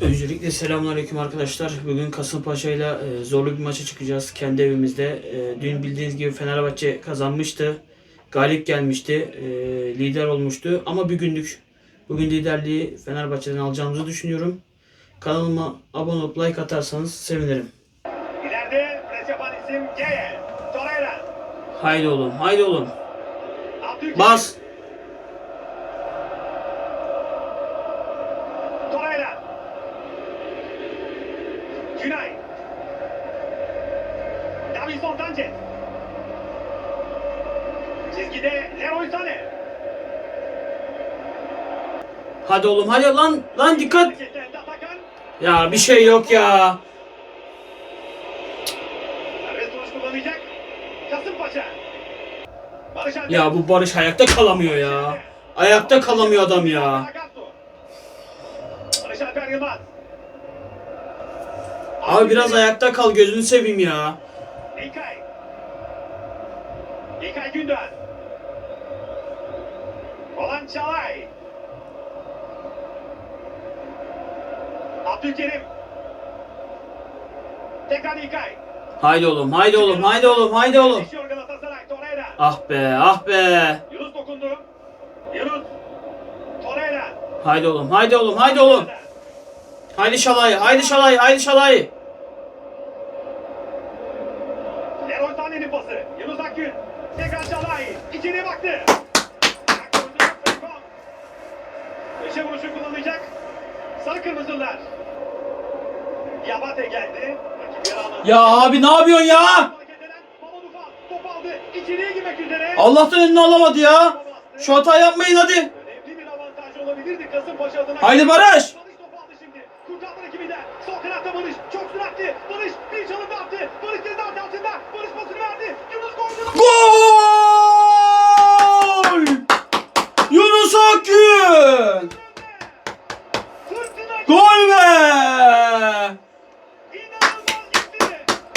Öncelikle selamünaleyküm arkadaşlar. Bugün Kasımpaşa ile e, zorlu bir maça çıkacağız kendi evimizde. E, Dün bildiğiniz gibi Fenerbahçe kazanmıştı. Galip gelmişti. e, Lider olmuştu. Ama bir günlük bugün liderliği Fenerbahçe'den alacağımızı düşünüyorum. Kanalıma abone olup like atarsanız sevinirim. İleride pres yapan isim Geye. Torreira. Haydi oğlum, haydi oğlum. Bas. Torreira. Günay. Davinson Sanchez. Çizgide Leroy Sané. Hadi oğlum, hadi lan, lan dikkat. Ya bir şey yok ya. Ya bu Barış ayakta kalamıyor ya. Ayakta kalamıyor adam ya. Abi biraz ayakta kal gözünü seveyim ya. İlkay. İlkay Gündoğan. Olan Çalay. Abdülkerim. Tekrar İlkay. Haydi oğlum, haydi oğlum, haydi oğlum, haydi oğlum. Ah be, ah be. Yunus dokundu. Yunus. Torreira. Haydi oğlum, haydi oğlum, haydi oğlum. Haydi Şalay, haydi Şalay, haydi Şalay. Leroy Sané'nin pası. Yunus Akgün. Tekrar Çalay. İçeriye baktı. Köşe vuruşu kullanacak. Sarı kırmızılar. Yabate geldi. Ya abi ne yapıyorsun ya? Allah'tan önünü alamadı ya. Şu hata yapmayın hadi. Haydi Barış. Gol! Yunus Akgün! Gol be!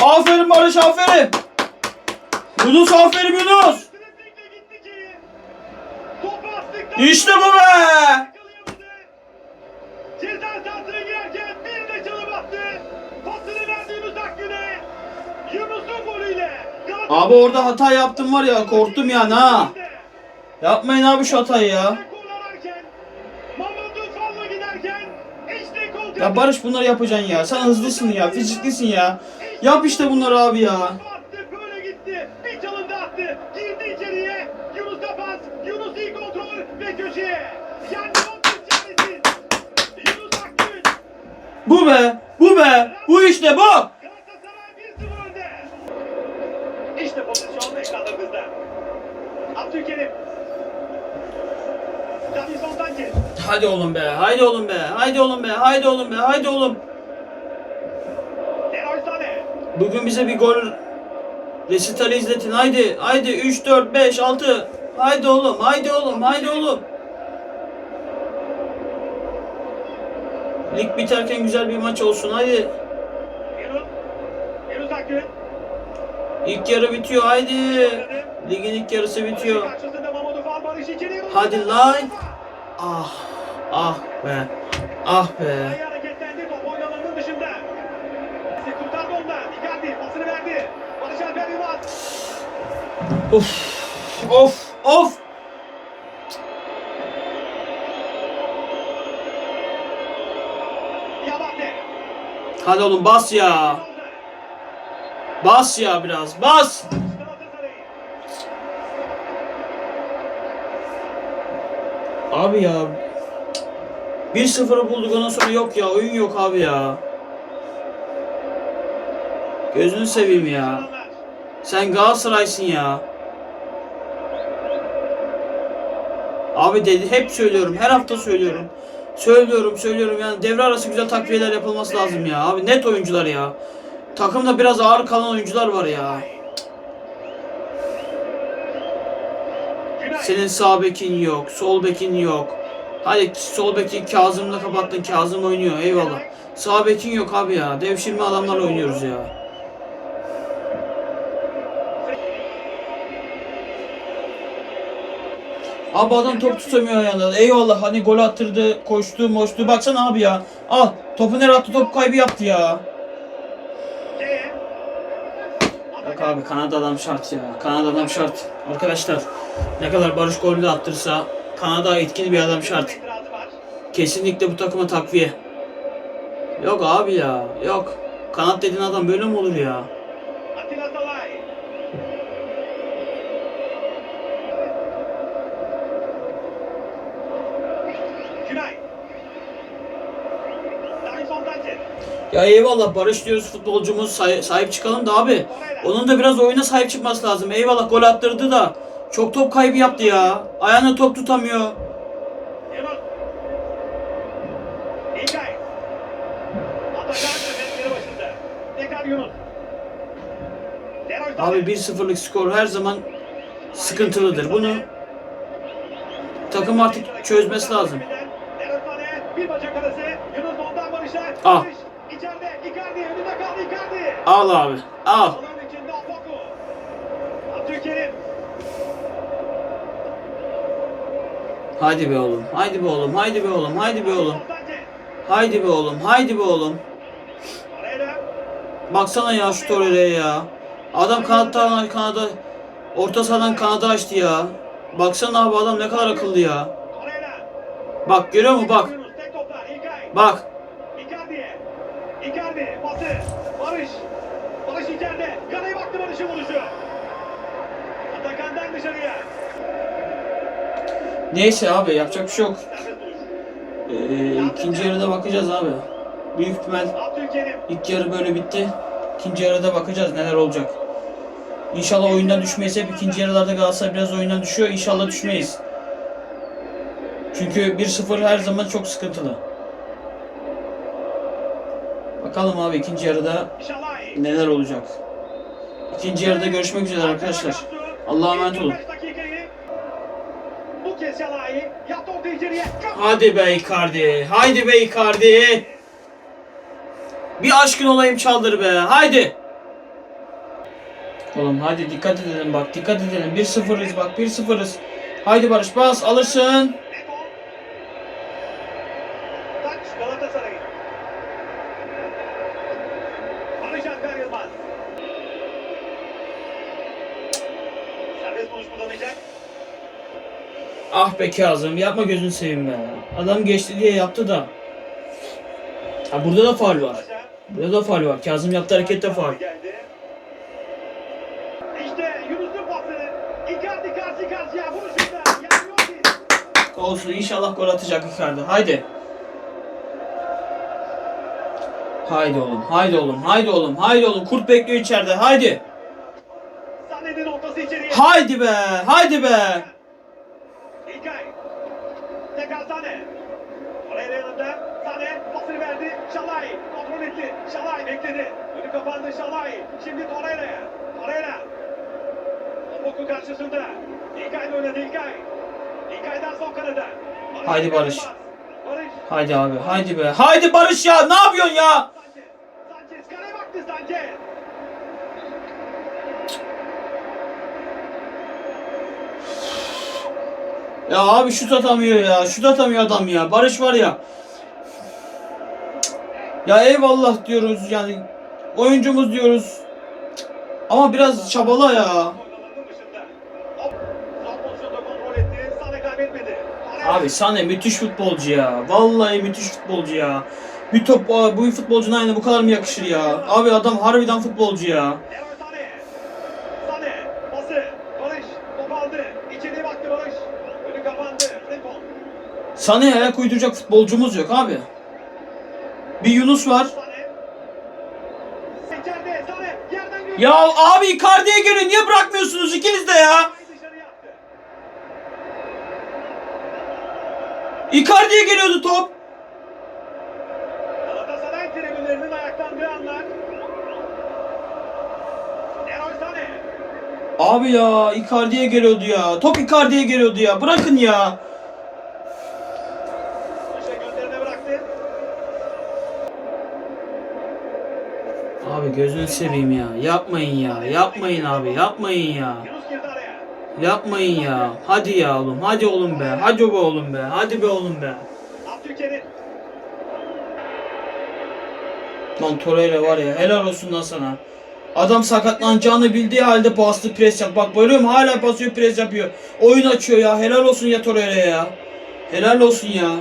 Aferin Barış, aferin. Yunus aferin Yunus. İşte bu be! Abi orada hata yaptım var ya korktum yani ha. Yapmayın abi şu hatayı ya. Gol ararken, Mamadou Fall'a giderken işte gol Ya Barış bunları yapacaksın ya. Sen hızlısın ya, fiziklisin ya. Yap işte bunları abi ya. Bu be, bu be, bu işte bu. Galatasaray 1-0 önde. İşte pozisyon ekranlarınızda. Abdülkerim. Hadi oğlum be, haydi oğlum be, haydi oğlum be, haydi oğlum be, haydi oğlum. Bugün bize bir gol resitali izletin. Haydi, haydi 3 4 5 6. Haydi oğlum, haydi oğlum, haydi oğlum. Lig biterken güzel bir maç olsun. Haydi. İlk yarı bitiyor. Haydi. Ligin ilk yarısı bitiyor. Hadi lan. Ah, ah be. Ah be. Of. Of. Of. Hadi oğlum bas ya. Bas ya biraz. Bas. Abi ya. 1-0'ı bulduk ondan sonra yok ya. Oyun yok abi ya. Gözünü seveyim ya. Sen Galatasaray'sın ya. Abi dedi hep söylüyorum. Her hafta söylüyorum. Söylüyorum söylüyorum yani devre arası güzel takviyeler yapılması lazım ya. Abi net oyuncular ya. Takımda biraz ağır kalan oyuncular var ya. Senin sağ bekin yok, sol bekin yok. Hadi sol beki Kazım'la kapattın. Kazım oynuyor eyvallah. Sağ bekin yok abi ya. Devşirme adamlarla oynuyoruz ya. Abi adam top tutamıyor ayağında. Eyvallah hani gol attırdı, koştu, moştu. Baksana abi ya. Al topu nereye attı top kaybı yaptı ya. K. Yok abi Kanada adam şart ya. Kanada adam şart. Arkadaşlar ne kadar Barış golü de attırsa Kanada etkili bir adam şart. Kesinlikle bu takıma takviye. Yok abi ya. Yok. Kanat dediğin adam böyle mi olur ya? Ya eyvallah Barış diyoruz futbolcumuz sahip çıkalım da abi. Onun da biraz oyuna sahip çıkması lazım. Eyvallah gol attırdı da çok top kaybı yaptı ya. Ayağına top tutamıyor. Abi 1-0'lık skor her zaman sıkıntılıdır. Bunu takım artık çözmesi lazım. Leroy Sané, bir bacak arası. Yunus ondan Barış'a. Ah. Barış içeride. Icardi önünde kaldı Icardi. Al abi. Al. Alan içinde Apoku. Abdülkerim. Haydi be oğlum. Haydi be oğlum. Haydi be oğlum. Haydi be oğlum. Haydi be oğlum. Haydi be oğlum. Baksana ya şu Torreira'ya ya. Adam kanattan kanada orta sahadan kanada açtı ya. Baksana abi adam ne kadar akıllı ya. Bak görüyor musun bak. Bak. Icardi. Barış. Barış içeride. Kaleye baktı Barış'ın vuruşu. Atakan'dan dışarıya. Neyse abi yapacak bir şey yok. Ee, ikinci yarıda bakacağız abi. Büyük ihtimal ilk yarı böyle bitti. İkinci yarıda bakacağız neler olacak. İnşallah oyundan düşmeyiz. Hep ikinci yarılarda Galatasaray biraz oyundan düşüyor. İnşallah düşmeyiz. Çünkü 1-0 her zaman çok sıkıntılı. Bakalım abi ikinci yarıda neler olacak. İkinci yarıda görüşmek üzere arkadaşlar. Allah'a emanet olun. 25 dakikayı Bu kez Şalay yaptı orta içeriye. Çok Hadi be Icardi. Haydi be Icardi. Bir aşkın olayım çaldır be. Haydi. Oğlum hadi dikkat edelim bak. Dikkat edelim. 1-0'ız bak. 1-0'ız. Haydi Barış bas alırsın. Ah be Kazım yapma gözünü seveyim be. Adam geçti diye yaptı da. Ha burada da faul var. Burada da faul var. Kazım yaptığı harekette faul. Olsun inşallah gol atacak Icardi. Haydi. Haydi oğlum, haydi oğlum, haydi oğlum, haydi oğlum. Kurt bekliyor içeride. Haydi. Haydi be, haydi be. Tekrar Sané. Torreira yanında. Sané pasını verdi. Şalay kontrol etti. Şalay bekledi. Önü kapandı Şalay. Şimdi Torreira'ya. Torreira. Opoku karşısında. İlkay oynadı İlkay. İlkay'dan son kanada. Haydi Barış. Barış. Haydi abi, haydi be. Haydi Barış ya, ne yapıyorsun ya? Sanchez. Sanchez kaleye baktı Sanchez. Ya abi şut atamıyor ya, şut atamıyor adam ya. Barış var ya. Ya eyvallah diyoruz yani. Oyuncumuz diyoruz. Ama biraz çabala ya. Abi Sane müthiş futbolcu ya. Vallahi müthiş futbolcu ya. Bir top bu futbolcuna aynı bu kadar mı yakışır ya? Abi adam harbiden futbolcu ya. Leroy Sané. Sané. Pası. Barış. Top aldı. İçeriye baktı Barış. Önü kapandı. Frimpong. Sane'ye ayak uyduracak futbolcumuz yok abi. Bir Yunus var. Ya abi Icardi'ye geliyor. Niye bırakmıyorsunuz ikiniz de ya? Icardi'ye geliyordu top. Galatasaray tribünlerinin ayaklandığı anlar. Leroy Sané. Abi ya Icardi'ye geliyordu ya. Top Icardi'ye geliyordu ya. Bırakın ya. Abi gözünü seveyim ya. Yapmayın ya. Yapmayın abi. Yapmayın ya. Yapmayın ya. Hadi ya oğlum. Hadi oğlum be. Hadi be oğlum be. Hadi be oğlum be. Lan Torreira var ya helal olsun lan sana. Adam sakatlanacağını bildiği halde bastı pres yap. Bak görüyor? Hala basıyor pres yapıyor. Oyun açıyor ya. Helal olsun ya Torreira'ya ya. Helal olsun ya.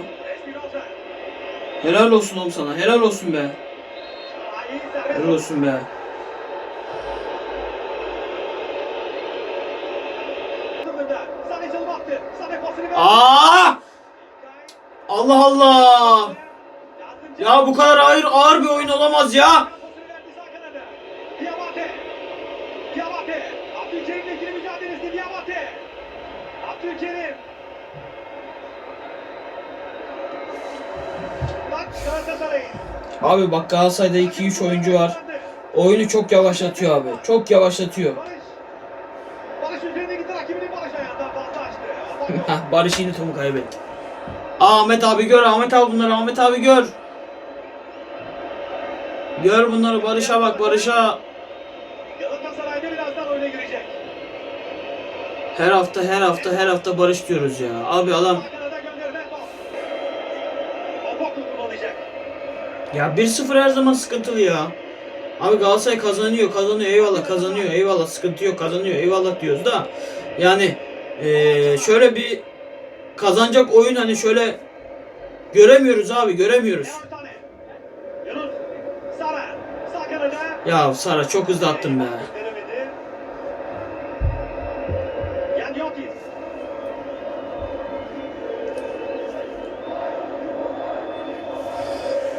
Helal olsun oğlum sana. Helal olsun be. Helal olsun be. Aa! Allah Allah. Ya bu kadar ağır ağır bir oyun olamaz ya. Abdülkerim. Bak Galatasaray'ın. Abi bak Galatasaray'da 2-3 oyuncu var. Oyunu çok yavaşlatıyor abi. Çok yavaşlatıyor. Barış. Yine topu kaybetti. Ahmet abi gör, Ahmet abi bunları, Ahmet abi gör. Gör bunları Barış'a bak Barış'a. Her hafta her hafta her hafta Barış diyoruz ya. Abi adam Sağ kanada gönderme. Oboku kullanacak. Ya 1-0 her zaman sıkıntılı ya. Abi Galatasaray kazanıyor, kazanıyor eyvallah kazanıyor eyvallah sıkıntı yok kazanıyor eyvallah diyoruz da yani eee, şöyle bir kazanacak oyun hani şöyle göremiyoruz abi göremiyoruz. Ya Sara çok hızlı attın be.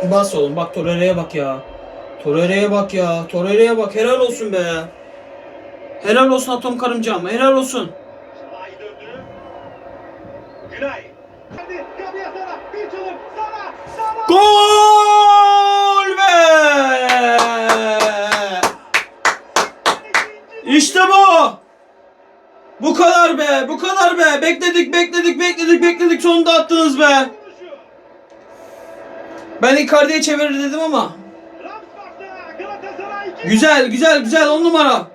Bas oğlum bak Torreira'ya bak ya. Torreira'ya bak ya. Torreira'ya bak helal olsun be. Helal olsun Atom Karımcam. Helal olsun. Gol be! İşte bu. Bu kadar be. Bu kadar be. Bekledik bekledik bekledik bekledik. Sonunda attınız be. Ben Icardi'ye çevirir dedim ama. Ramsbach'ta Galatasaray 2. Güzel güzel güzel on numara.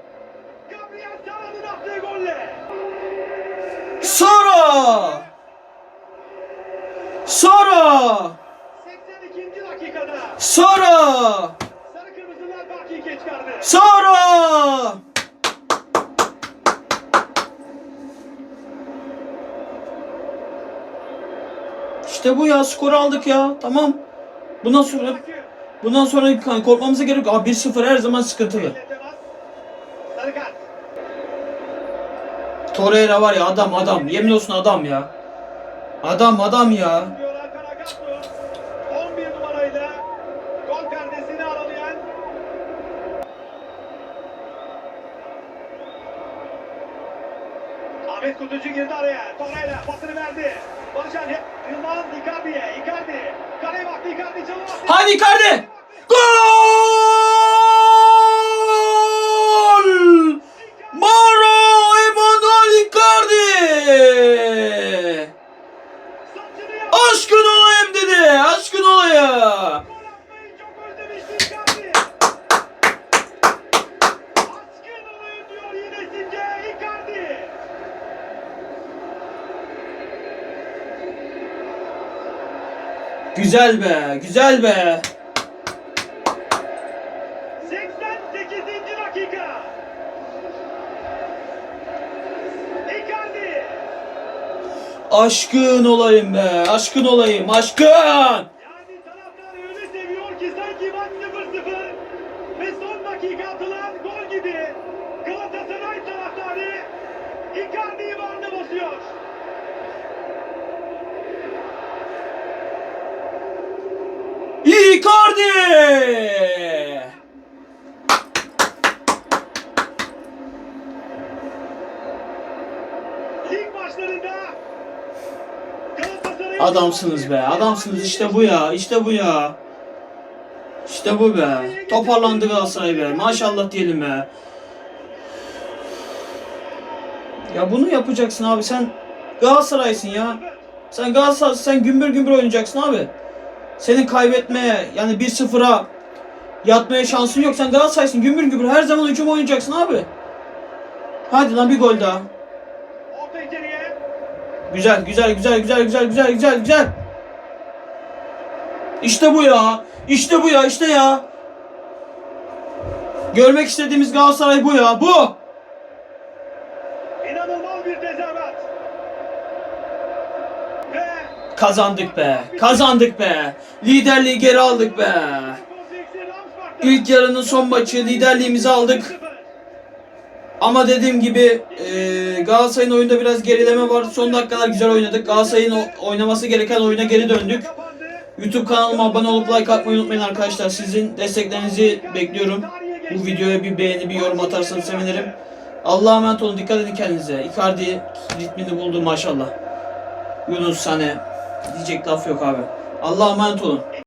Sara! Sara! 82. dakikada Sara! Sara! İşte bu ya skoru aldık ya tamam. Bundan sonra bundan sonra korkmamıza gerek yok. Abi 1-0 her zaman sıkıntılı. Torreira var ya adam adam. Yemin olsun adam ya. Adam adam ya. Diyor Hakan Agatto. 11 numarayla gol perdesini aralayan Ahmet Kutucu girdi araya. Torreira pasını verdi. Barış Alper. Yılmaz Icardi'ye. Icardi. Kaleye baktı. Icardi çalım attı. Hadi Icardi! Güzel be, güzel be. 88. dakika. Icardi. Aşkın olayım be, aşkın olayım, aşkın. Yani taraftar öyle seviyor ki sanki maç 0-0 ve son dakika atılan gol gibi Galatasaray taraftarı Icardi'yi bağrına basıyor. Icardi! Adamsınız be, adamsınız işte bu ya, işte bu ya. İşte bu be. Toparlandı Galatasaray be. Maşallah diyelim be. Ya bunu yapacaksın abi sen Galatasaray'sın ya. Sen Galatasaray sen gümbür gümbür oynayacaksın abi. Senin kaybetmeye yani 1-0'a yatmaya şansın yok. Sen Galatasaray'sın gümbür gümbür her zaman hücum oynayacaksın abi. Hadi lan bir gol daha. Güzel güzel güzel güzel güzel güzel güzel güzel. İşte bu ya. İşte bu ya işte ya. Görmek istediğimiz Galatasaray bu ya. Bu. Kazandık be. Kazandık be. Liderliği geri aldık be. İlk yarının son maçı liderliğimizi aldık. 0. Ama dediğim gibi e, Galatasaray'ın oyunda biraz gerileme var. Son dakikalar güzel oynadık. Galatasaray'ın oynaması gereken oyuna geri döndük. YouTube kanalıma abone olup like atmayı unutmayın arkadaşlar. Sizin desteklerinizi bekliyorum. Bu videoya bir beğeni, bir yorum atarsanız sevinirim. Allah'a emanet olun. Dikkat edin kendinize. Icardi ritmini buldu maşallah. Yunus Sane. Diyecek laf yok abi. Allah'a emanet olun.